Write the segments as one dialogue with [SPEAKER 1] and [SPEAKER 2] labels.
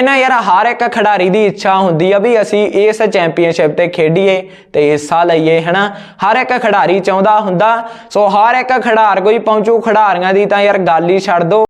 [SPEAKER 1] ਕਹਿੰਦਾ ਯਾਰ ਹਰ ਇੱਕ ਖਿਡਾਰੀ ਦੀ ਇੱਛਾ ਹੁੰਦੀ ਆ ਵੀ ਅਸੀਂ ਇਸ ਚੈਂਪੀਅਨਸ਼ਿਪ ਤੇ ਖੇਡੀਏ ਤੇ ਹਿੱਸਾ ਲਈਏ, ਹਨਾ? ਹਰ ਇੱਕ ਖਿਡਾਰੀ ਚਾਹੁੰਦਾ ਹੁੰਦਾ, ਸੋ ਹਰ ਇੱਕ ਖਿਡਾਰ ਕੋਈ ਪਹੁੰਚੂ ਖਿਡਾਰੀਆਂ ਦੀ ਤਾਂ ਯਾਰ ਗੱਲ ਹੀ ਛੱਡ ਦੋ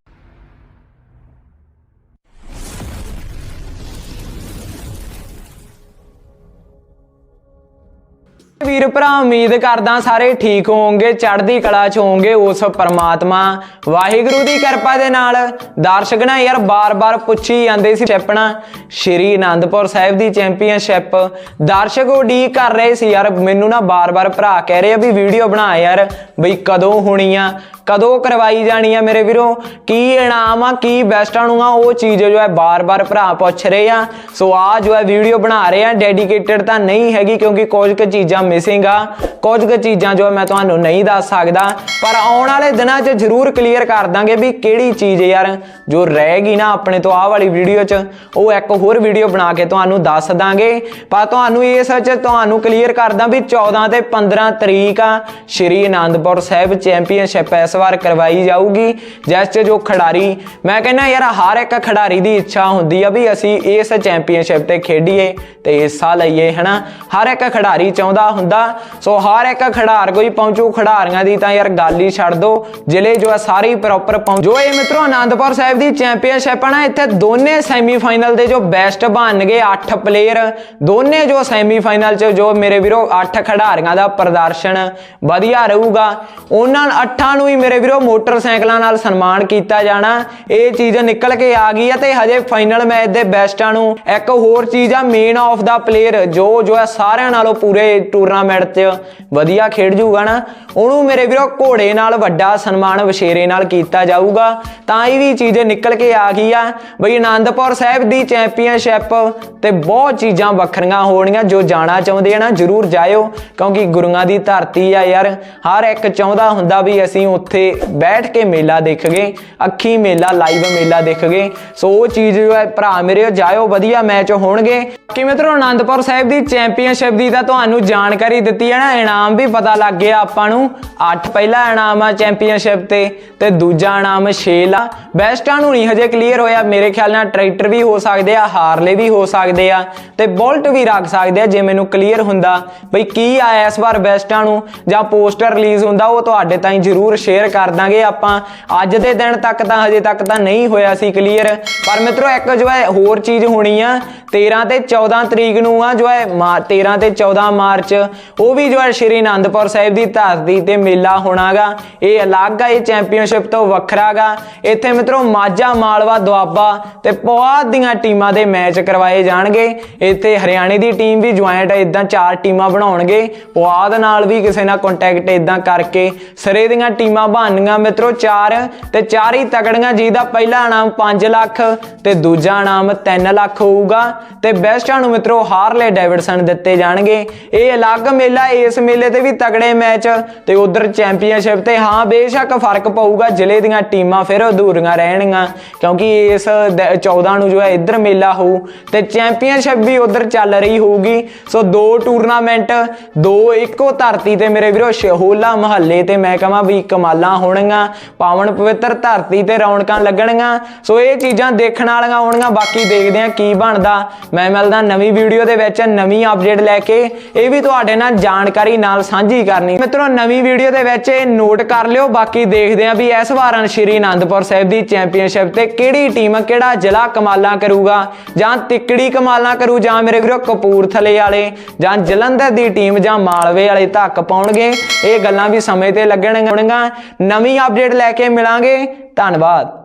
[SPEAKER 1] ਵੀਰ ਭਰਾ, ਉਮੀਦ ਕਰਦਾ ਸਾਰੇ ਠੀਕ ਹੋਵੋਗੇ, ਚੜ੍ਹਦੀ ਕਲਾ ਚ ਹੋਵੋਗੇ ਉਸ ਪਰਮਾਤਮਾ। ਵਾਹਿਗੁਰੂ ਦੀ ਕਿਰਪਾ ਦੇ ਨਾਲ ਦਰਸ਼ਕ ਨਾ ਯਾਰ ਬਾਰ-ਬਾਰ ਪੁੱਛੀ ਜਾਂਦੇ ਸੀ ਛੇਪਣਾ ਸ਼੍ਰੀ ਅਨੰਦਪੁਰ ਸਾਹਿਬ ਦੀ ਚੈਂਪੀਅਨਸ਼ਿਪ ਦਰਸ਼ਕ ਉਡੀਕ ਕਰ ਰਹੇ ਸੀ ਯਾਰ। ਮੈਨੂੰ ਨਾ ਬਾਰ-ਬਾਰ ਭਰਾ ਕਹਿ ਰਹੇ ਆ ਵੀ ਵੀਡੀਓ ਬਣਾ ਯਾਰ। ਬਈ ਕਦੋਂ ਹੋਣੀ ਆ? ਕਦੋਂ ਕਰਵਾਈ ਜਾਣੀ ਆ ਮੇਰੇ ਵੀਰੋ? ਕੀ ਇਨਾਮ ਆ, ਕੀ ਬੈਸਟਾਂ ਨੂੰ ਆ, ਉਹ ਚੀਜ਼ ਜੋ ਹੈ ਬਾਰ-ਬਾਰ ਭਰਾ ਪੁੱਛ ਰਹੇ ਆ। ਸੋ ਆ ਜੋ ਹੈ ਵੀਡੀਓ ਬਣਾ ਰਹੇ ਆ ਡੈਡੀਕੇਟਡ ਤਾਂ ਨਹੀਂ ਹੈਗੀ ਕਿਉਂਕਿ ਕੁਝ ਕੁ ਚੀਜ਼ਾਂ ਮਿਸਿੰਗ ਆ ਕੁਝ ਕੁ ਚੀਜ਼ਾਂ ਜੋ ਮੈਂ ਤੁਹਾਨੂੰ ਨਹੀਂ ਦੱਸ ਸਕਦਾ, ਪਰ ਆਉਣ ਵਾਲੇ ਦਿਨਾਂ 'ਚ ਜ਼ਰੂਰ ਕਲੀਅਰ ਕਰ ਦਾਂਗੇ ਵੀ ਕਿਹੜੀ ਚੀਜ਼ ਯਾਰ ਜੋ ਰਹੇਗੀ ਨਾ ਆਪਣੇ ਤੋਂ ਆਹ ਵਾਲੀ ਵੀਡੀਓ 'ਚ, ਉਹ ਇੱਕ ਹੋਰ ਵੀਡੀਓ ਬਣਾ ਕੇ ਤੁਹਾਨੂੰ ਦੱਸ ਦਾਂਗੇ। ਪਰ ਤੁਹਾਨੂੰ ਇਸ 'ਚ ਤੁਹਾਨੂੰ ਕਲੀਅਰ ਕਰਦਾ ਵੀ 14 ਤੇ 15 ਤਰੀਕ ਆ, ਸ਼੍ਰੀ ਅਨੰਦਪੁਰ ਸਾਹਿਬ ਚੈਂਪੀਅਨਸ਼ਿਪ ਇਸ ਵਾਰ ਕਰਵਾਈ ਜਾਊਗੀ, ਜਿਸ 'ਚ ਜੋ ਖਿਡਾਰੀ, ਮੈਂ ਕਹਿੰਦਾ ਯਾਰ ਹਰ ਇੱਕ ਖਿਡਾਰੀ ਦੀ ਇੱਛਾ ਹੁੰਦੀ ਆ ਵੀ ਅਸੀਂ ਇਸ ਚੈਂਪੀਅਨਸ਼ਿਪ ਤੇ ਖੇਡੀਏ ਤੇ ਹਿੱਸਾ ਲਈਏ, ਹਨਾ? ਹਰ ਇੱਕ ਖਿਡਾਰੀ ਚਾਹੁੰਦਾ ਹੁੰਦਾ ਸੋ ਹਰ ਇੱਕ ਖਿਡਾਰ ਕੋਈ ਪਹੁੰਚੂ ਖਿਡਾਰੀਆਂ ਦੀ ਤਾਂ ਯਾਰ ਗੱਲ ਹੀ ਛੱਡ ਦੋ। ਜ਼ਿਲ੍ਹੇ ਜੋ ਹੈ ਸਾਰੇ ਹੀ ਪ੍ਰੋਪਰ ਪਹੁੰਚ ਜੋ ਇਹ ਮਿੱਤਰੋ ਆਨੰਦਪੁਰ ਸਾਹਿਬ ਦੀ ਚੈਂਪੀਅਨਸ਼ਿਪ ਆ ਨਾ, ਇੱਥੇ ਦੋਨੇ ਸੈਮੀਫਾਈਨਲ ਦੇ ਜੋ ਬੈਸਟ ਬਣਨਗੇ 8 ਪਲੇਅਰ ਦੋਨੇ ਜੋ ਸੈਮੀਫਾਈਨਲ 'ਚ ਜੋ ਮੇਰੇ ਵੀਰੋ 8 ਖਿਡਾਰੀਆਂ ਦਾ ਪ੍ਰਦਰਸ਼ਨ ਵਧੀਆ ਰਹੂਗਾ। ਉਹਨਾਂ ਅੱਠਾਂ ਨੂੰ ਹੀ ਮੇਰੇ ਵੀਰੋ ਮੋਟਰਸਾਈਕਲਾਂ ਨਾਲ ਸਨਮਾਨ ਕੀਤਾ ਜਾਣਾ। ਇਹ ਚੀਜ਼ ਨਿਕਲ ਕੇ ਆ ਗਈ ਆ ਤੇ ਹਜੇ ਫਾਈਨਲ ਮੈਚ ਦੇ ਬੈਸਟਾਂ ਨੂੰ ਇੱਕ ਹੋਰ ਚੀਜ਼ ਆ ਮੇਨ ਆਫ ਦਾ ਪਲੇਅਰ ਜੋ ਜੋ ਹੈ ਸਾਰਿਆਂ ਨਾਲੋਂ ਪੂਰੇ ਟੂਰਨਾ ਟੂਰਨਾਮੈਂਟ 'ਚ ਵਧੀਆ ਖੇਡ ਜੂਗਾ ਨਾ, ਉਹਨੂੰ ਮੇਰੇ ਵੀਰੋ ਘੋੜੇ ਨਾਲ ਵੱਡਾ ਸਨਮਾਨ ਵਸ਼ੇਰੇ ਨਾਲ ਕੀਤਾ ਜਾਊਗਾ। ਤਾਂ ਇਹ ਵੀ ਚੀਜ਼ ਨਿਕਲ ਕੇ ਆ ਗਈ ਆ। ਬਈ ਆਨੰਦਪੁਰ ਸਾਹਿਬ ਦੀ ਚੈਂਪੀਅਨਸ਼ਿਪ ਤੇ ਬਹੁਤ ਚੀਜ਼ਾਂ ਵੱਖਰੀਆਂ ਹੋਣੀਆਂ ਜੋ ਜਾਣਾ ਚਾਹੁੰਦੇ ਆ ਨਾ, ਜਰੂਰ ਜਾਇਓ, ਕਿਉਂਕਿ ਗੁਰੂਆਂ ਦੀ ਧਰਤੀ ਆ ਯਾਰ। ਹਰ ਇੱਕ ਚਾਹੁੰਦਾ ਹੁੰਦਾ ਵੀ ਅਸੀਂ ਉੱਥੇ ਬੈਠ ਕੇ ਮੇਲਾ ਦੇਖਗੇ ਅੱਖੀ ਮੇਲਾ ਲਾਈਵ ਮੇਲਾ ਦੇਖਗੇ ਸੋ ਉਹ ਚੀਜ਼ ਜੋ ਹੈ, ਭਰਾ ਮੇਰੇ, ਜਾਇਓ, ਵਧੀਆ ਮੈਚ ਹੋਣਗੇ। ਕਿ ਮਿੱਤਰੋ ਆਨੰਦਪੁਰ ਸਾਹਿਬ ਦੀ ਚੈਂਪੀਅਨਸ਼ਿਪ ਦੀ ਤਾਂ ਤੁਹਾਨੂੰ ਜਾਣਕਾਰੀ ਦਿੱਤੀ ਹੈ ਨਾ, ਇਨਾਮ ਵੀ ਪਤਾ ਲੱਗ ਗਿਆ ਆਪਾਂ ਨੂੰ। 8 ਪਹਿਲਾ ਇਨਾਮ ਆ ਚੈਂਪੀਅਨਸ਼ਿਪ ਤੇ ਤੇ ਦੂਜਾ ਇਨਾਮ 6 ਲਾ ਬੈਸਟਾਂ ਨੂੰ ਨਹੀਂ ਹਜੇ ਕਲੀਅਰ ਹੋਇਆ, ਮੇਰੇ ਖਿਆਲ ਨਾਲ ਟਰੈਕਟਰ ਵੀ ਹੋ ਸਕਦੇ ਆ, ਹਾਰਲੇ ਵੀ ਹੋ ਸਕਦੇ ਆ, ਤੇ ਬੁਲਟ ਵੀ ਰੱਖ ਸਕਦੇ ਆ, ਜੇ ਮੈਨੂੰ ਕਲੀਅਰ ਹੁੰਦਾ। ਬਈ ਕੀ ਆਇਆ ਇਸ ਵਾਰ ਬੈਸਟਾਂ ਨੂੰ, ਜਾਂ ਪੋਸਟਰ ਰਿਲੀਜ਼ ਹੁੰਦਾ, ਉਹ ਤੁਹਾਡੇ ਤਾਈਂ ਜ਼ਰੂਰ ਸ਼ੇਅਰ ਕਰ ਦਾਂਗੇ ਆਪਾਂ। ਅੱਜ ਦੇ ਦਿਨ ਤੱਕ ਤਾਂ ਹਜੇ ਤੱਕ ਤਾਂ ਨਹੀਂ ਹੋਇਆ ਸੀ ਕਲੀਅਰ ਪਰ ਮਿੱਤਰੋ, ਇੱਕ ਜੋ ਹੈ, ਹੋਰ ਚੀਜ਼ ਹੋਣੀ ਆ 13 ਤੇ 14 ਤਰੀਕ ਨੂੰ ਆ ਜੋ ਹੈ ਮਾ- 13 ਤੇ 14 ਮਾਰਚ, ਉਹ ਵੀ ਜੋ ਹੈ ਸ਼੍ਰੀ ਅਨੰਦਪੁਰ ਸਾਹਿਬ ਦੀ ਧਰਤੀ ਤੇ ਮੇਲਾ ਹੋਣਾਗਾ। ਇਹ ਅਲੱਗ ਆ, ਇਹ ਚੈਂਪੀਅਨਸ਼ਿਪ ਤੋਂ ਵੱਖਰਾਗਾ। ਇੱਥੇ ਮਿੱਤਰੋ, ਮਾਝਾ, ਮਾਲਵਾ, ਦੁਆਬਾ ਤੇ ਪੁਆਧ ਦੀਆਂ ਟੀਮਾਂ ਦੇ ਮੈਚ ਕਰਵਾਏ ਜਾਣਗੇ। ਇੱਥੇ ਹਰਿਆਣੇ ਦੀ ਟੀਮ ਵੀ ਜੁਆਇੰਟ ਇਦਾਂ ਚਾਰ ਟੀਮਾਂ ਬਣਾਉਣਗੇ। ਪੁਆਧ ਨਾਲ ਵੀ ਕਿਸੇ ਨਾਲ ਕੰਟੈਕਟ ਇਦਾਂ ਕਰਕੇ ਸਰੇ ਦੀਆਂ ਟੀਮਾਂ ਬਣਨੀਆਂ ਮਿੱਤਰੋ, ਚਾਰ ਤੇ ਚਾਰ ਹੀ ਤਕੜੀਆਂ, ਜਿਹਦਾ ਪਹਿਲਾ ਇਨਾਮ 5 ਲੱਖ ਤੇ ਦੂਜਾ ਇਨਾਮ 3 ਲੱਖ ਹੋਊਗਾ। ਤੇ ਬੈਸਟਾਂ ਨੂੰ ਮਿੱਤਰੋ ਹਾਰਲੇ ਡੇਵਿਡਸਨ ਦਿੱਤੇ ਜਾਣਗੇ। ਇਹ ਅਲੱਗ ਮੇਲਾ ਇਸ ਮੇਲੇ ਤੇ ਵੀ ਤਗੜੇ ਮੈਚ ਤੇ ਉਧਰ ਚੈਂਪੀਅਨਸ਼ਿਪ ਤੇ ਹਾਂ, ਬੇਸ਼ੱਕ ਫ਼ਰਕ ਪਊਗਾ, ਜ਼ਿਲ੍ਹੇ ਦੀਆਂ ਟੀਮਾਂ ਫਿਰ ਅਧੂਰੀਆਂ ਰਹਿਣਗੀਆਂ, ਕਿਉਂਕਿ ਇਸ 14 ਨੂੰ ਜੋ ਹੈ ਇੱਧਰ ਮੇਲਾ ਹੋਊ ਤੇ ਚੈਂਪੀਅਨਸ਼ਿਪ ਵੀ ਉਧਰ ਚੱਲ ਰਹੀ ਹੋਊਗੀ। ਸੋ ਦੋ ਟੂਰਨਾਮੈਂਟ, ਦੋ ਇੱਕੋ ਧਰਤੀ ਤੇ ਮੇਰੇ ਵੀਰੋ ਸ਼ਹੋਲਾ ਮਹੱਲੇ ਤੇ ਮੈਂ ਕਹਾਂ ਵੀ ਕਮਾਲਾਂ ਹੋਣਗੀਆਂ, ਪਾਵਨ ਪਵਿੱਤਰ ਧਰਤੀ ਤੇ ਰੌਣਕਾਂ ਲੱਗਣਗੀਆਂ। ਸੋ ਇਹ ਚੀਜ਼ਾਂ ਦੇਖਣ ਵਾਲੀਆਂ ਹੋਣਗੀਆਂ, ਬਾਕੀ ਦੇਖਦੇ ਆ ਕੀ ਬਣਦਾ। ਮੈਂ ਮਿਲਦਾ ਨਵੀਂ ਵੀਡੀਓ ਦੇ ਵਿੱਚ, ਨਵੀਂ ਅਪਡੇਟ ਲੈ ਕੇ। ਇਹ ਵੀ ਤੁਹਾਡੇ ਨਾਲ ਜਾਣਕਾਰੀ ਨਾਲ ਸਾਂਝੀ ਕਰਨੀ। ਮਿੱਤਰੋ, ਨਵੀਂ ਵੀਡੀਓ ਦੇ ਵਿੱਚ ਇਹ ਨੋਟ ਕਰ ਲਿਓ। ਬਾਕੀ ਦੇਖਦੇ ਆ ਵੀ ਇਸ ਵਾਰ ਸ਼੍ਰੀ ਅਨੰਦਪੁਰ ਸਾਹਿਬ ਦੀ ਚੈਂਪੀਅਨਸ਼ਿਪ ਤੇ ਕਿਹੜੀ ਟੀਮ ਕਿਹੜਾ ਜ਼ਿਲ੍ਹਾ ਕਮਾਲਾਂ ਕਰੂਗਾ? ਜਾਂ ਤਿੱਕੜੀ ਕਮਾਲਾਂ ਕਰੂ, ਜਾਂ ਮੇਰੇ ਵੀਰੋ ਕਪੂਰਥਲੇ ਵਾਲੇ, ਜਾਂ ਜਲੰਧਰ ਦੀ ਟੀਮ ਜਾਂ ਮਾਲਵੇ ਵਾਲੇ ਤੱਕ ਪਾਉਣਗੇ। ਇਹ ਗੱਲਾਂ ਵੀ ਸਮੇਂ ਤੇ ਲੱਗਣਗੀਆਂ। ਨਵੀਂ ਅਪਡੇਟ ਲੈ ਕੇ ਮਿਲਾਂਗੇ। ਧੰਨਵਾਦ।